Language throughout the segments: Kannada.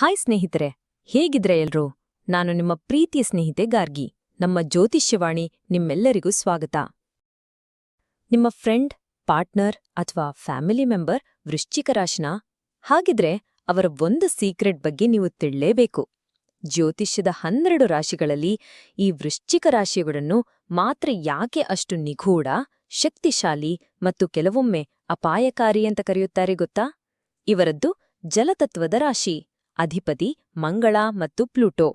ಹಾಯ್ ಸ್ನೇಹಿತರೆ, ಹೇಗಿದ್ರೆ ಎಲ್ರೂ? ನಾನು ನಿಮ್ಮ ಪ್ರೀತಿಯ ಸ್ನೇಹಿತೆ ಗಾರ್ಗಿ. ನಮ್ಮ ಜ್ಯೋತಿಷ್ಯವಾಣಿ ನಿಮ್ಮೆಲ್ಲರಿಗೂ ಸ್ವಾಗತ. ನಿಮ್ಮ ಫ್ರೆಂಡ್, ಪಾರ್ಟ್ನರ್ ಅಥವಾ ಫ್ಯಾಮಿಲಿ ಮೆಂಬರ್ ವೃಶ್ಚಿಕ ರಾಶಿನ? ಹಾಗಿದ್ರೆ ಅವರ ಒಂದು ಸೀಕ್ರೆಟ್ ಬಗ್ಗೆ ನೀವು ತಿಳಲೇಬೇಕು. ಜ್ಯೋತಿಷ್ಯದ ಹನ್ನೆರಡು ರಾಶಿಗಳಲ್ಲಿ ಈ ವೃಶ್ಚಿಕ ರಾಶಿಗಳನ್ನು ಮಾತ್ರ ಯಾಕೆ ಅಷ್ಟು ನಿಗೂಢ, ಶಕ್ತಿಶಾಲಿ ಮತ್ತು ಕೆಲವೊಮ್ಮೆ ಅಪಾಯಕಾರಿ ಅಂತ ಕರೆಯುತ್ತಾರೆ ಗೊತ್ತಾ? ಇವರದ್ದು ಜಲತತ್ವದ ರಾಶಿ. ಅಧಿಪತಿ, ಮಂಗಳ ಮತ್ತು ಪ್ಲೂಟೋ.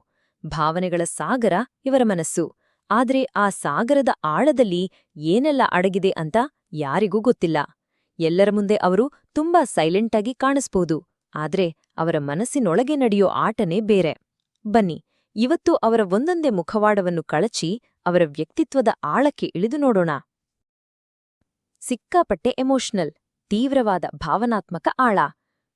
ಭಾವನೆಗಳ ಸಾಗರ ಇವರ ಮನಸ್ಸು. ಆದ್ರೆ ಆ ಸಾಗರದ ಆಳದಲ್ಲಿ ಏನೆಲ್ಲ ಅಡಗಿದೆ ಅಂತ ಯಾರಿಗೂ ಗೊತ್ತಿಲ್ಲ. ಎಲ್ಲರ ಮುಂದೆ ಅವರು ತುಂಬಾ ಸೈಲೆಂಟಾಗಿ ಕಾಣಿಸ್ಬೋದು. ಆದ್ರೆ ಅವರ ಮನಸ್ಸಿನೊಳಗೆ ನಡೆಯೋ ಆಟನೇ ಬೇರೆ. ಬನ್ನಿ, ಇವತ್ತು ಅವರ ಒಂದೊಂದೇ ಮುಖವಾಡವನ್ನು ಕಳಚಿ ಅವರ ವ್ಯಕ್ತಿತ್ವದ ಆಳಕ್ಕೆ ಇಳಿದು ನೋಡೋಣ. ಸಿಕ್ಕಾಪಟ್ಟೆ ಎಮೋಷನಲ್ ತೀವ್ರವಾದ, ಭಾವನಾತ್ಮಕ ಆಳ.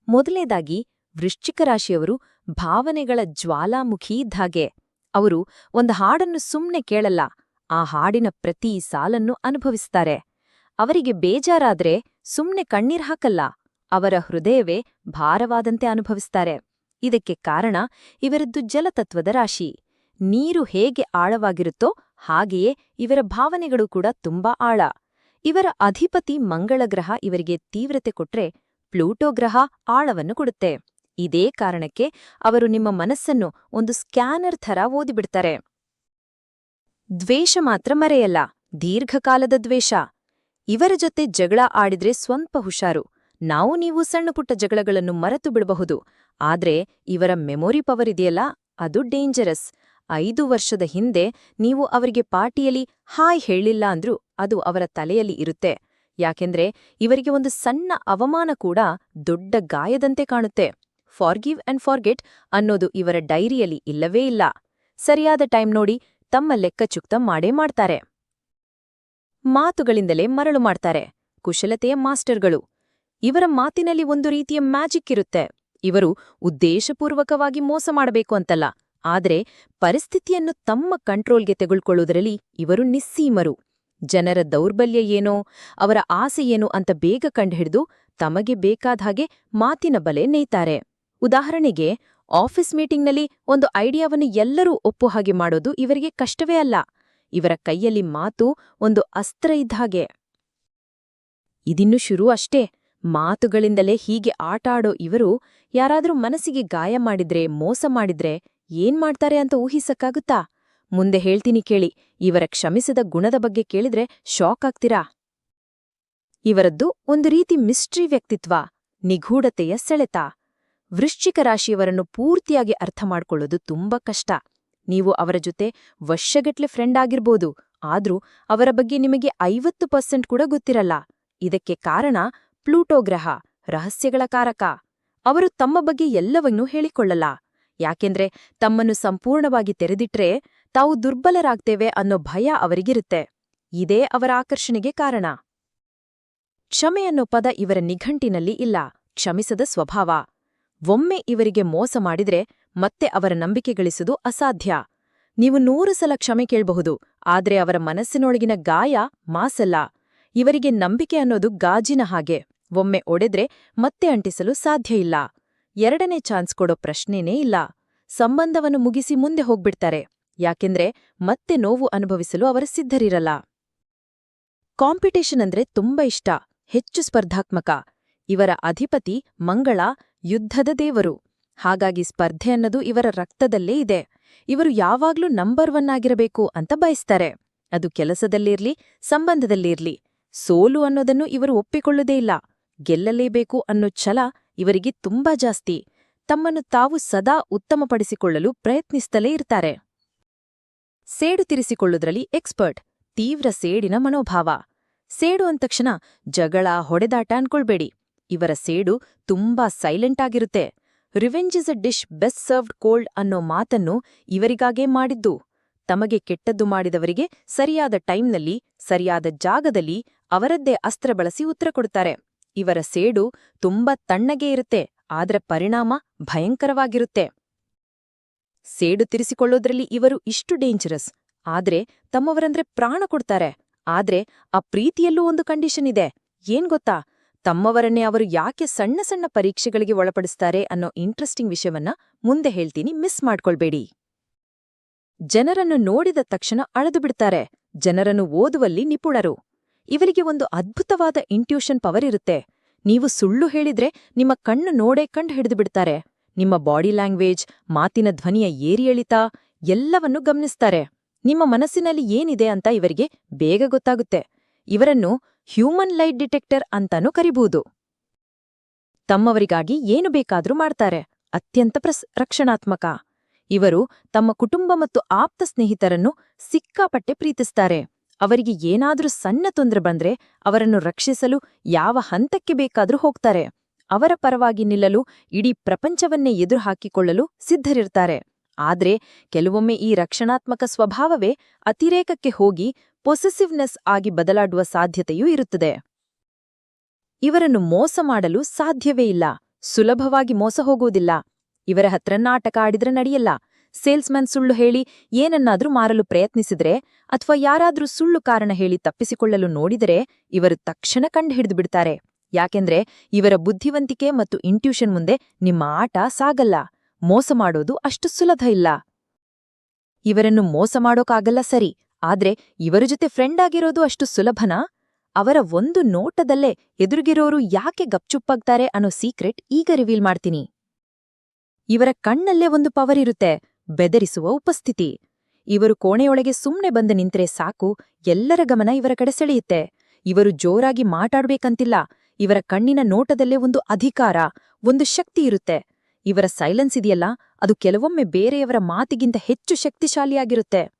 ಮೊದಲನೇದಾಗಿ ವೃಶ್ಚಿಕ ರಾಶಿಯವರು ಭಾವನೆಗಳ ಜ್ವಾಲಾಮುಖಿ ಇದ್ದಾಗೆ. ಅವರು ಒಂದು ಹಾಡನ್ನು ಸುಮ್ನೆ ಕೇಳಲ್ಲ, ಆ ಹಾಡಿನ ಪ್ರತಿ ಸಾಲನ್ನು ಅನುಭವಿಸ್ತಾರೆ. ಅವರಿಗೆ ಬೇಜಾರಾದ್ರೆ ಸುಮ್ನೆ ಕಣ್ಣೀರ್ ಹಾಕಲ್ಲ, ಅವರ ಹೃದಯವೇ ಭಾರವಾದಂತೆ ಅನುಭವಿಸ್ತಾರೆ. ಇದಕ್ಕೆ ಕಾರಣ ಇವರದ್ದು ಜಲತತ್ವದ ರಾಶಿ. ನೀರು ಹೇಗೆ ಆಳವಾಗಿರುತ್ತೋ ಹಾಗೆಯೇ ಇವರ ಭಾವನೆಗಳು ಕೂಡ ತುಂಬಾ ಆಳ. ಇವರ ಅಧಿಪತಿ ಮಂಗಳ ಗ್ರಹ ಇವರಿಗೆ ತೀವ್ರತೆ ಕೊಟ್ರೆ ಪ್ಲೂಟೋ ಗ್ರಹ ಆಳವನ್ನು ಕೊಡುತ್ತೆ. ಇದೇ ಕಾರಣಕ್ಕೆ ಅವರು ನಿಮ್ಮ ಮನಸ್ಸನ್ನು ಒಂದು ಸ್ಕ್ಯಾನರ್ ಥರ ಓದಿಬಿಡ್ತಾರೆ. ದ್ವೇಷ ಮಾತ್ರ ಮರೆಯಲ್ಲ, ದೀರ್ಘಕಾಲದ ದ್ವೇಷ. ಇವರ ಜೊತೆ ಜಗಳ ಆಡಿದ್ರೆ ಸ್ವಲ್ಪ ಹುಷಾರು. ನಾವು ನೀವು ಸಣ್ಣಪುಟ್ಟ ಜಗಳಗಳನ್ನು ಮರೆತು ಬಿಡಬಹುದು. ಆದ್ರೆ ಇವರ ಮೆಮೊರಿ ಪವರ್ ಇದೆಯಲ್ಲ, ಅದು ಡೇಂಜರಸ್. ಐದು ವರ್ಷದ ಹಿಂದೆ ನೀವು ಅವರಿಗೆ ಪಾರ್ಟಿಯಲ್ಲಿ ಹಾಯ್ ಹೇಳಿಲ್ಲ ಅಂದ್ರೂ ಅದು ಅವರ ತಲೆಯಲ್ಲಿ ಇರುತ್ತೆ. ಯಾಕೆಂದ್ರೆ ಇವರಿಗೆ ಒಂದು ಸಣ್ಣ ಅವಮಾನ ಕೂಡ ದೊಡ್ಡ ಗಾಯದಂತೆ ಕಾಣುತ್ತೆ. ಫಾರ್ಗಿವ್ ಅಂಡ್ ಫಾರ್ಗೆಟ್ ಅನ್ನೋದು ಇವರ ಡೈರಿಯಲ್ಲಿ ಇಲ್ಲವೇ ಇಲ್ಲ. ಸರಿಯಾದ ಟೈಮ್ ನೋಡಿ ತಮ್ಮ ಲೆಕ್ಕಚುಕ್ತ ಮಾಡೇ ಮಾಡ್ತಾರೆ. ಮಾತುಗಳಿಂದಲೇ ಮರಳು ಮಾಡ್ತಾರೆ. ಕುಶಲತೆಯ ಮಾಸ್ಟರ್ಗಳು. ಇವರ ಮಾತಿನಲ್ಲಿ ಒಂದು ರೀತಿಯ ಮ್ಯಾಜಿಕ್ ಇರುತ್ತೆ. ಇವರು ಉದ್ದೇಶಪೂರ್ವಕವಾಗಿ ಮೋಸ ಮಾಡಬೇಕು ಅಂತಲ್ಲ. ಆದ್ರೆ ಪರಿಸ್ಥಿತಿಯನ್ನು ತಮ್ಮ ಕಂಟ್ರೋಲ್ಗೆ ತೆಗೆದುಕೊಳ್ಳುವುದರಲ್ಲಿ ಇವರು ನಿಸ್ಸೀಮರು. ಜನರ ದೌರ್ಬಲ್ಯ ಏನೋ, ಅವರ ಆಸೆ ಏನು ಅಂತ ಬೇಗ ಕಂಡುಹಿಡಿದು ತಮಗೆ ಬೇಕಾದ ಹಾಗೆ ಮಾತಿನ ಬಲೆ ನೇಯ್ತಾರೆ. ಉದಾಹರಣೆಗೆ, ಆಫೀಸ್ ಮೀಟಿಂಗ್ನಲ್ಲಿ ಒಂದು ಐಡಿಯಾವನ್ನು ಎಲ್ಲರೂ ಒಪ್ಪು ಹಾಗೆ ಮಾಡೋದು ಇವರಿಗೆ ಕಷ್ಟವೇ ಅಲ್ಲ. ಇವರ ಕೈಯಲ್ಲಿ ಮಾತು ಒಂದು ಅಸ್ತ್ರ ಇದ್ದ ಹಾಗೆ. ಇದಿನ್ನು ಶುರು ಅಷ್ಟೇ. ಮಾತುಗಳಿಂದಲೇ ಹೀಗೆ ಆಟ ಆಡೋ ಇವರು ಯಾರಾದರೂ ಮನಸ್ಸಿಗೆ ಗಾಯ ಮಾಡಿದ್ರೆ, ಮೋಸ ಮಾಡಿದ್ರೆ ಏನ್ ಮಾಡ್ತಾರೆ ಅಂತ ಊಹಿಸಕ್ಕಾಗುತ್ತಾ? ಮುಂದೆ ಹೇಳ್ತೀನಿ ಕೇಳಿ, ಇವರ ಕ್ಷಮಿಸದ ಗುಣದ ಬಗ್ಗೆ ಕೇಳಿದ್ರೆ ಶಾಕ್ ಆಗ್ತೀರಾ? ಇವರದ್ದು ಒಂದು ರೀತಿ ಮಿಸ್ಟ್ರಿ ವ್ಯಕ್ತಿತ್ವ, ನಿಗೂಢತೆಯ ಸೆಳೆತ. ವೃಶ್ಚಿಕ ರಾಶಿಯವರನ್ನು ಪೂರ್ತಿಯಾಗಿ ಅರ್ಥ ಮಾಡ್ಕೊಳ್ಳೋದು ತುಂಬಾ ಕಷ್ಟ. ನೀವು ಅವರ ಜೊತೆ ವರ್ಷಗಟ್ಲೆ ಫ್ರೆಂಡ್ ಆಗಿರ್ಬೋದು, ಆದ್ರೂ ಅವರ ಬಗ್ಗೆ ನಿಮಗೆ ಐವತ್ತು ಪರ್ಸೆಂಟ್ ಕೂಡ ಗೊತ್ತಿರಲ್ಲ. ಇದಕ್ಕೆ ಕಾರಣ ಪ್ಲೂಟೋ ಗ್ರಹ, ರಹಸ್ಯಗಳ ಕಾರಕ. ಅವರು ತಮ್ಮ ಬಗ್ಗೆ ಎಲ್ಲವನ್ನೂ ಹೇಳಿಕೊಳ್ಳಲ್ಲ. ಯಾಕೆಂದ್ರೆ ತಮ್ಮನ್ನು ಸಂಪೂರ್ಣವಾಗಿ ತೆರೆದಿಟ್ರೆ ತಾವು ದುರ್ಬಲರಾಗ್ತೇವೆ ಅನ್ನೋ ಭಯ ಅವರಿಗಿರುತ್ತೆ. ಇದೇ ಅವರ ಆಕರ್ಷಣೆಗೆ ಕಾರಣ. ಕ್ಷಮೆ ಅನ್ನೋ ಪದ ಇವರ ನಿಘಂಟಿನಲ್ಲಿ ಇಲ್ಲ. ಕ್ಷಮಿಸದ ಸ್ವಭಾವ. ಒಮ್ಮೆ ಇವರಿಗೆ ಮೋಸ ಮಾಡಿದ್ರೆ ಮತ್ತೆ ಅವರ ನಂಬಿಕೆ ಗಳಿಸುವುದು ಅಸಾಧ್ಯ. ನೀವು ನೂರು ಸಲ ಕ್ಷಮೆ ಕೇಳಬಹುದು, ಆದ್ರೆ ಅವರ ಮನಸ್ಸಿನೊಳಗಿನ ಗಾಯ ಮಾಸಲ್ಲ. ಇವರಿಗೆ ನಂಬಿಕೆ ಅನ್ನೋದು ಗಾಜಿನ ಹಾಗೆ. ಒಮ್ಮೆ ಒಡೆದ್ರೆ ಮತ್ತೆ ಅಂಟಿಸಲು ಸಾಧ್ಯ ಇಲ್ಲ. ಎರಡನೇ ಚಾನ್ಸ್ ಕೊಡೋ ಪ್ರಶ್ನೆನೇ ಇಲ್ಲ. ಸಂಬಂಧವನ್ನು ಮುಗಿಸಿ ಮುಂದೆ ಹೋಗ್ಬಿಡ್ತಾರೆ. ಯಾಕೆಂದ್ರೆ ಮತ್ತೆ ನೋವು ಅನುಭವಿಸಲು ಅವರ ಸಿದ್ಧರಿರಲ್ಲ. ಕಾಂಪಿಟೇಷನ್ ಅಂದ್ರೆ ತುಂಬಾ ಇಷ್ಟ. ಹೆಚ್ಚು ಸ್ಪರ್ಧಾತ್ಮಕ. ಇವರ ಅಧಿಪತಿ ಮಂಗಳ ಯುದ್ಧದ ದೇವರು. ಹಾಗಾಗಿ ಸ್ಪರ್ಧೆ ಅನ್ನೋದು ಇವರ ರಕ್ತದಲ್ಲೇ ಇದೆ. ಇವರು ಯಾವಾಗ್ಲೂ ನಂಬರ್ ಒನ್ ಆಗಿರಬೇಕು ಅಂತ ಬಯಸ್ತಾರೆ. ಅದು ಕೆಲಸದಲ್ಲಿರ್ಲಿ, ಸಂಬಂಧದಲ್ಲಿರ್ಲಿ. ಸೋಲು ಅನ್ನೋದನ್ನು ಇವರು ಒಪ್ಪಿಕೊಳ್ಳುವುದೇ ಇಲ್ಲ. ಗೆಲ್ಲಲೇಬೇಕು ಅನ್ನೋ ಛಲ ಇವರಿಗೆ ತುಂಬಾ ಜಾಸ್ತಿ. ತಮ್ಮನ್ನು ತಾವು ಸದಾ ಉತ್ತಮಪಡಿಸಿಕೊಳ್ಳಲು ಪ್ರಯತ್ನಿಸ್ತಲೇ ಇರ್ತಾರೆ. ಸೇಡು ತಿರಿಸಿಕೊಳ್ಳುವುದರಲ್ಲಿ ಎಕ್ಸ್ಪರ್ಟ್ ತೀವ್ರ ಸೇಡಿನ ಮನೋಭಾವ. ಸೇಡು ಅಂತಕ್ಷಣ ಜಗಳ, ಹೊಡೆದಾಟ ಅನ್ಕೊಳ್ಬೇಡಿ. ಇವರ ಸೇಡು ತುಂಬಾ ಸೈಲೆಂಟ್ ಆಗಿರುತ್ತೆ. Revenge is a dish best served cold ಅನ್ನೋ ಮಾತನ್ನು ಇವರಿಗಾಗೇ ಮಾಡಿದ್ದು. ತಮಗೆ ಕೆಟ್ಟದ್ದು ಮಾಡಿದವರಿಗೆ ಸರಿಯಾದ ಟೈಮ್ನಲ್ಲಿ, ಸರಿಯಾದ ಜಾಗದಲ್ಲಿ ಅವರದ್ದೇ ಅಸ್ತ್ರ ಬಳಸಿ ಉತ್ತರ ಕೊಡ್ತಾರೆ ಇವರ ಸೇಡು ತುಂಬಾ ತಣ್ಣಗೆ ಇರುತ್ತೆ, ಆದ್ರ ಪರಿಣಾಮ ಭಯಂಕರವಾಗಿರುತ್ತೆ. ಸೇಡು ತಿರಿಸಿಕೊಳ್ಳೋದ್ರಲ್ಲಿ ಇವರು ಇಷ್ಟು ಡೇಂಜರಸ್, ಆದ್ರೆ ತಮ್ಮವರಂದ್ರೆ ಪ್ರಾಣ ಕೊಡ್ತಾರೆ. ಆದ್ರೆ ಆ ಪ್ರೀತಿಯಲ್ಲೂ ಒಂದು ಕಂಡೀಷನ್ ಇದೆ. ಏನ್ ಗೊತ್ತಾ? ತಮ್ಮವರನ್ನೇ ಅವರು ಯಾಕೆ ಸಣ್ಣ ಸಣ್ಣ ಪರೀಕ್ಷೆಗಳಿಗೆ ಒಳಪಡಿಸ್ತಾರೆ ಅನ್ನೋ ಇಂಟ್ರೆಸ್ಟಿಂಗ್ ವಿಷಯವನ್ನ ಮುಂದೆ ಹೇಳ್ತೀನಿ. ಮಿಸ್ ಮಾಡ್ಕೊಳ್ಬೇಡಿ. ಜನರನ್ನು ನೋಡಿದ ತಕ್ಷಣ ಅಳೆದು ಬಿಡ್ತಾರೆ. ಜನರನ್ನು ಓದುವಲ್ಲಿ ನಿಪುಣರು. ಇವರಿಗೆ ಒಂದು ಅದ್ಭುತವಾದ ಇಂಟ್ಯೂಷನ್ ಪವರ್ ಇರುತ್ತೆ. ನೀವು ಸುಳ್ಳು ಹೇಳಿದ್ರೆ ನಿಮ್ಮ ಕಣ್ಣು ನೋಡೇ ಕಂಡು ಹಿಡಿದು ಬಿಡ್ತಾರೆ. ನಿಮ್ಮ ಬಾಡಿ ಲ್ಯಾಂಗ್ವೇಜ್ ಮಾತಿನ ಧ್ವನಿಯ ಏರಿಯಳಿತ ಎಲ್ಲವನ್ನೂ ಗಮನಿಸ್ತಾರೆ. ನಿಮ್ಮ ಮನಸ್ಸಿನಲ್ಲಿ ಏನಿದೆ ಅಂತ ಇವರಿಗೆ ಬೇಗ ಗೊತ್ತಾಗುತ್ತೆ. ಇವರನ್ನು ಹ್ಯೂಮನ್ ಲೈಟ್ ಡಿಟೆಕ್ಟರ್ ಅಂತಾನೂ ಕರಿಬಹುದು ತಮ್ಮವರಿಗಾಗಿ ಏನು ಬೇಕಾದರೂ ಮಾಡ್ತಾರೆ. ಅತ್ಯಂತ ಪ್ರಸ್, ರಕ್ಷಣಾತ್ಮಕ. ಇವರು ತಮ್ಮ ಕುಟುಂಬ ಮತ್ತು ಆಪ್ತ ಸ್ನೇಹಿತರನ್ನು ಸಿಕ್ಕಾಪಟ್ಟೆ ಪ್ರೀತಿಸ್ತಾರೆ. ಅವರಿಗೆ ಏನಾದರೂ ಸಣ್ಣ ತೊಂದರೆ ಬಂದ್ರೆ ಅವರನ್ನು ರಕ್ಷಿಸಲು ಯಾವ ಹಂತಕ್ಕೆ ಬೇಕಾದರೂ ಹೋಗ್ತಾರೆ. ಅವರ ಪರವಾಗಿ ನಿಲ್ಲಲು, ಇಡೀ ಪ್ರಪಂಚವನ್ನೇ ಎದುರು ಹಾಕಿಕೊಳ್ಳಲು ಸಿದ್ಧರಿರ್ತಾರೆ. ಆದ್ರೆ ಕೆಲವೊಮ್ಮೆ ಈ ರಕ್ಷಣಾತ್ಮಕ ಸ್ವಭಾವವೇ ಅತಿರೇಕಕ್ಕೆ ಹೋಗಿ ಪೊಸೆಸಿವ್ನೆಸ್ ಆಗಿ ಬದಲಾಡುವ ಸಾಧ್ಯತೆಯೂ ಇರುತ್ತದೆ. ಇವರನ್ನು ಮೋಸ ಮಾಡಲು ಸಾಧ್ಯವೇ ಇಲ್ಲ. ಸುಲಭವಾಗಿ ಮೋಸ ಹೋಗುವುದಿಲ್ಲ. ಇವರ ಹತ್ರ ನಾಟಕ ಆಡಿದ್ರೆ ನಡೆಯಲ್ಲ. ಸೇಲ್ಸ್ಮನ್ ಸುಳ್ಳು ಹೇಳಿ ಏನನ್ನಾದ್ರೂ ಮಾರಲು ಪ್ರಯತ್ನಿಸಿದ್ರೆ ಅಥವಾ ಯಾರಾದ್ರೂ ಸುಳ್ಳು ಕಾರಣ ಹೇಳಿ ತಪ್ಪಿಸಿಕೊಳ್ಳಲು ನೋಡಿದರೆ ಇವರು ತಕ್ಷಣ ಕಂಡುಹಿಡಿದು ಬಿಡ್ತಾರೆ. ಯಾಕೆಂದ್ರೆ ಇವರ ಬುದ್ಧಿವಂತಿಕೆ ಮತ್ತು ಇಂಟ್ಯೂಷನ್ ಮುಂದೆ ನಿಮ್ಮ ಆಟ ಸಾಗಲ್ಲ. ಮೋಸ ಮಾಡೋದು ಅಷ್ಟು ಸುಲಭ ಇಲ್ಲ. ಇವರನ್ನು ಮೋಸ ಮಾಡೋಕಾಗಲ್ಲ ಸರಿ. ಆದ್ರೆ ಇವರ ಜೊತೆ ಫ್ರೆಂಡ್ ಆಗಿರೋದು ಅಷ್ಟು ಸುಲಭನಾ? ಅವರ ಒಂದು ನೋಟದಲ್ಲೇ ಎದುರುಗಿರೋರು ಯಾಕೆ ಗಪ್ಚುಪ್ಪಾಗ್ತಾರೆ ಅನ್ನೋ ಸೀಕ್ರೆಟ್ ಈಗ ರಿವೀಲ್ ಮಾಡ್ತೀನಿ. ಇವರ ಕಣ್ಣಲ್ಲೇ ಒಂದು ಪವರ್ ಇರುತ್ತೆ, ಬೆದರಿಸುವ ಉಪಸ್ಥಿತಿ. ಇವರು ಕೋಣೆಯೊಳಗೆ ಸುಮ್ನೆ ಬಂದು ನಿಂತ್ರೆ ಸಾಕು, ಎಲ್ಲರ ಗಮನ ಇವರ ಕಡೆ ಸೆಳೆಯುತ್ತೆ. ಇವರು ಜೋರಾಗಿ ಮಾತಾಡ್ಬೇಕಂತಿಲ್ಲ, ಇವರ ಕಣ್ಣಿನ ನೋಟದಲ್ಲೇ ಒಂದು ಅಧಿಕಾರ, ಒಂದು ಶಕ್ತಿ ಇರುತ್ತೆ. ಇವರ ಸೈಲೆನ್ಸ್ ಇದೆಯಲ್ಲ, ಅದು ಕೆಲವೊಮ್ಮೆ ಬೇರೆಯವರ ಮಾತಿಗಿಂತ ಹೆಚ್ಚು ಶಕ್ತಿಶಾಲಿಯಾಗಿರುತ್ತೆ.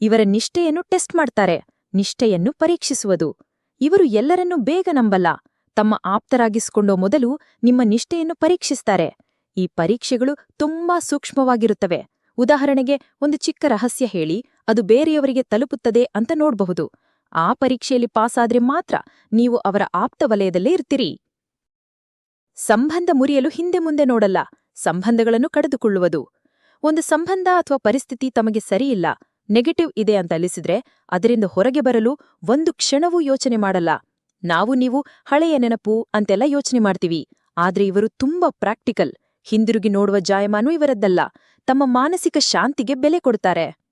ಇವರ ನಿಷ್ಠೆಯನ್ನು ಟೆಸ್ಟ್ ಮಾಡ್ತಾರೆ, ನಿಷ್ಠೆಯನ್ನು ಪರೀಕ್ಷಿಸುವುದು. ಇವರು ಎಲ್ಲರನ್ನೂ ಬೇಗ ನಂಬಲ್ಲ. ತಮ್ಮ ಆಪ್ತರಾಗಿಸಿಕೊಂಡೋ ಮೊದಲು ನಿಮ್ಮ ನಿಷ್ಠೆಯನ್ನು ಪರೀಕ್ಷಿಸ್ತಾರೆ. ಈ ಪರೀಕ್ಷೆಗಳು ತುಂಬಾ ಸೂಕ್ಷ್ಮವಾಗಿರುತ್ತವೆ. ಉದಾಹರಣೆಗೆ, ಒಂದು ಚಿಕ್ಕ ರಹಸ್ಯ ಹೇಳಿ, ಅದು ಬೇರೆಯವರಿಗೆ ತಲುಪುತ್ತದೆ ಅಂತ ನೋಡ್ಬಹುದು. ಆ ಪರೀಕ್ಷೆಯಲ್ಲಿ ಪಾಸಾದ್ರೆ ಮಾತ್ರ ನೀವು ಅವರ ಆಪ್ತ ವಲಯದಲ್ಲೇ ಇರ್ತೀರಿ. ಸಂಬಂಧ ಮುರಿಯಲು ಹಿಂದೆ ಮುಂದೆ ನೋಡಲ್ಲ, ಸಂಬಂಧಗಳನ್ನು ಕಡಿದುಕೊಳ್ಳುವುದು. ಒಂದು ಸಂಬಂಧ ಅಥವಾ ಪರಿಸ್ಥಿತಿ ತಮಗೆ ಸರಿಯಿಲ್ಲ. ನೆಗೆಟಿವ್ ಇದೆ ಅಂತ ಅಲಿಸಿದ್ರೆ ಅದರಿಂದ ಹೊರಗೆ ಬರಲು ಒಂದು ಕ್ಷಣವೂ ಯೋಚನೆ ಮಾಡಲ್ಲ. ನಾವು ನೀವು ಹಳೆಯ ನೆನಪು ಅಂತೆಲ್ಲ ಯೋಚನೆ ಮಾಡ್ತೀವಿ. ಆದ್ರೆ ಇವರು ತುಂಬಾ ಪ್ರಾಕ್ಟಿಕಲ್. ಹಿಂದಿರುಗಿ ನೋಡುವ ಜಾಯಮಾನು ಇವರದ್ದಲ್ಲ. ತಮ್ಮ ಮಾನಸಿಕ ಶಾಂತಿಗೆ ಬೆಲೆ ಕೊಡ್ತಾರೆ.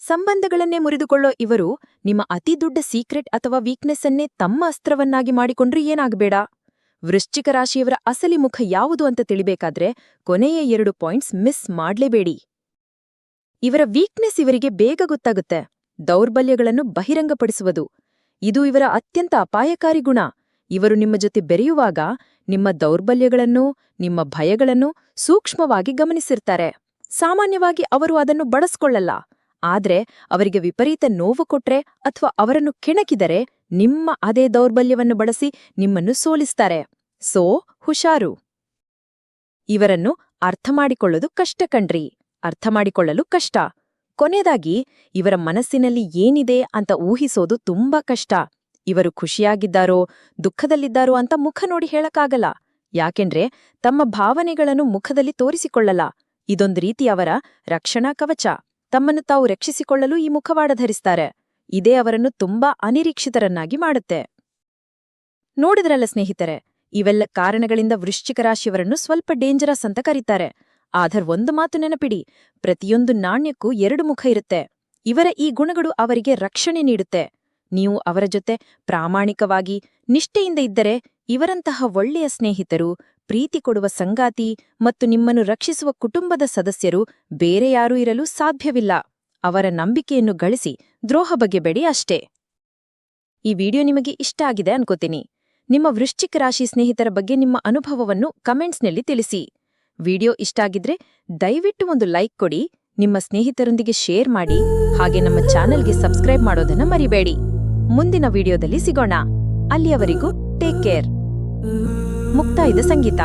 ಸಂಬಂಧಗಳನ್ನೇ ಮುರಿದುಕೊಳ್ಳೋ ಇವರು ನಿಮ್ಮ ಅತಿ ದೊಡ್ಡ ಸೀಕ್ರೆಟ್ ಅಥವಾ ವೀಕ್ನೆಸ್ ಅನ್ನೇ ತಮ್ಮ ಅಸ್ತ್ರವನ್ನಾಗಿ ಮಾಡಿಕೊಂಡ್ರೆ ಏನಾಗಬೇಡ? ವೃಶ್ಚಿಕ ರಾಶಿಯವರ ಅಸಲಿ ಮುಖ ಯಾವುದು ಅಂತ ತಿಳಿಬೇಕಾದ್ರೆ ಕೊನೆಯ ಎರಡು ಪಾಯಿಂಟ್ಸ್ ಮಿಸ್ ಮಾಡ್ಲೇಬೇಡಿ. ಇವರ ವೀಕ್ನೆಸ್ ಇವರಿಗೆ ಬೇಗ ಗೊತ್ತಾಗುತ್ತೆ. ದೌರ್ಬಲ್ಯಗಳನ್ನು ಬಹಿರಂಗಪಡಿಸುವುದು. ಇದು ಇವರ ಅತ್ಯಂತ ಅಪಾಯಕಾರಿ ಗುಣ. ಇವರು ನಿಮ್ಮ ಜೊತೆ ಬೆರೆಯುವಾಗ ನಿಮ್ಮ ದೌರ್ಬಲ್ಯಗಳನ್ನು, ನಿಮ್ಮ ಭಯಗಳನ್ನು ಸೂಕ್ಷ್ಮವಾಗಿ ಗಮನಿಸಿರ್ತಾರೆ. ಸಾಮಾನ್ಯವಾಗಿ ಅವರು ಅದನ್ನು ಬಳಸ್ಕೊಳ್ಳಲ್ಲ. ಆದ್ರೆ ಅವರಿಗೆ ವಿಪರೀತ ನೋವು ಕೊಟ್ರೆ ಅಥವಾ ಅವರನ್ನು ಕೆಣಕಿದರೆ ನಿಮ್ಮ ಅದೇ ದೌರ್ಬಲ್ಯವನ್ನು ಬಳಸಿ ನಿಮ್ಮನ್ನು ಸೋಲಿಸ್ತಾರೆ. ಸೋ, ಹುಷಾರು. ಇವರನ್ನು ಅರ್ಥಮಾಡಿಕೊಳ್ಳೋದು ಕಷ್ಟ ಕಣ್ರಿ. ಅರ್ಥಮಾಡಿಕೊಳ್ಳಲು ಕಷ್ಟ. ಕೊನೆಯದಾಗಿ, ಇವರ ಮನಸ್ಸಿನಲ್ಲಿ ಏನಿದೆ ಅಂತ ಊಹಿಸೋದು ತುಂಬಾ ಕಷ್ಟ. ಇವರು ಖುಷಿಯಾಗಿದ್ದಾರೋ, ದುಃಖದಲ್ಲಿದ್ದಾರೋ ಅಂತ ಮುಖ ನೋಡಿ ಹೇಳಕ್ಕಾಗಲ್ಲ. ಯಾಕೆಂದ್ರೆ, ತಮ್ಮ ಭಾವನೆಗಳನ್ನು ಮುಖದಲ್ಲಿ ತೋರಿಸಿಕೊಳ್ಳಲ್ಲ. ಇದೊಂದು ರೀತಿ ಅವರ ರಕ್ಷಣಾ ಕವಚ. ತಮ್ಮನ್ನು ತಾವು ರಕ್ಷಿಸಿಕೊಳ್ಳಲು ಈ ಮುಖವಾಡ ಧರಿಸ್ತಾರೆ. ಇದೇ ಅವರನ್ನು ತುಂಬಾ ಅನಿರೀಕ್ಷಿತರನ್ನಾಗಿ ಮಾಡುತ್ತೆ. ನೋಡಿದ್ರಲ್ಲ ಸ್ನೇಹಿತರೆ, ಇವೆಲ್ಲ ಕಾರಣಗಳಿಂದ ವೃಶ್ಚಿಕ ರಾಶಿಯವರನ್ನು ಸ್ವಲ್ಪ ಡೇಂಜರಸ್ ಅಂತ ಕರೀತಾರೆ. ಆಧರ್ ಒಂದು ಮಾತು ನೆನಪಿಡಿ. ಪ್ರತಿಯೊಂದು ನಾಣ್ಯಕ್ಕೂ ಎರಡು ಮುಖ ಇರುತ್ತೆ. ಇವರ ಈ ಗುಣಗಳು ಅವರಿಗೆ ರಕ್ಷಣೆ ನೀಡುತ್ತೆ. ನೀವು ಅವರ ಜೊತೆ ಪ್ರಾಮಾಣಿಕವಾಗಿ, ನಿಷ್ಠೆಯಿಂದ ಇದ್ದರೆ ಇವರಂತಹ ಒಳ್ಳೆಯ ಸ್ನೇಹಿತರು, ಪ್ರೀತಿ ಕೊಡುವ ಸಂಗಾತಿ ಮತ್ತು ನಿಮ್ಮನ್ನು ರಕ್ಷಿಸುವ ಕುಟುಂಬದ ಸದಸ್ಯರು ಬೇರೆ ಯಾರೂ ಇರಲು ಸಾಧ್ಯವಿಲ್ಲ. ಅವರ ನಂಬಿಕೆಯನ್ನು ಗಳಿಸಿ, ದ್ರೋಹ ಬಗೆಬೇಡಿ ಅಷ್ಟೇ. ಈ ವಿಡಿಯೋ ನಿಮಗೆ ಇಷ್ಟ ಆಗಿದೆ ಅನ್ಕೋತೀನಿ. ನಿಮ್ಮ ವೃಶ್ಚಿಕ ರಾಶಿ ಸ್ನೇಹಿತರ ಬಗ್ಗೆ ನಿಮ್ಮ ಅನುಭವವನ್ನು ಕಮೆಂಟ್ಸ್ನಲ್ಲಿ ತಿಳಿಸಿ. ವಿಡಿಯೋ ಇಷ್ಟ ಆಗಿದ್ರೆ ದಯವಿಟ್ಟು ಒಂದು ಲೈಕ್ ಕೊಡಿ, ನಿಮ್ಮ ಸ್ನೇಹಿತರೊಂದಿಗೆ ಶೇರ್ ಮಾಡಿ, ಹಾಗೆ ನಮ್ಮ ಚಾನೆಲ್ಗೆ ಸಬ್ಸ್ಕ್ರೈಬ್ ಮಾಡೋದನ್ನ ಮರಿಬೇಡಿ. ಮುಂದಿನ ವಿಡಿಯೋದಲ್ಲಿ ಸಿಗೋಣ. ಅಲ್ಲಿಯವರೆಗೂ ಟೇಕ್ ಕೇರ್. ಮುಕ್ತಾಯದ ಸಂಗೀತ.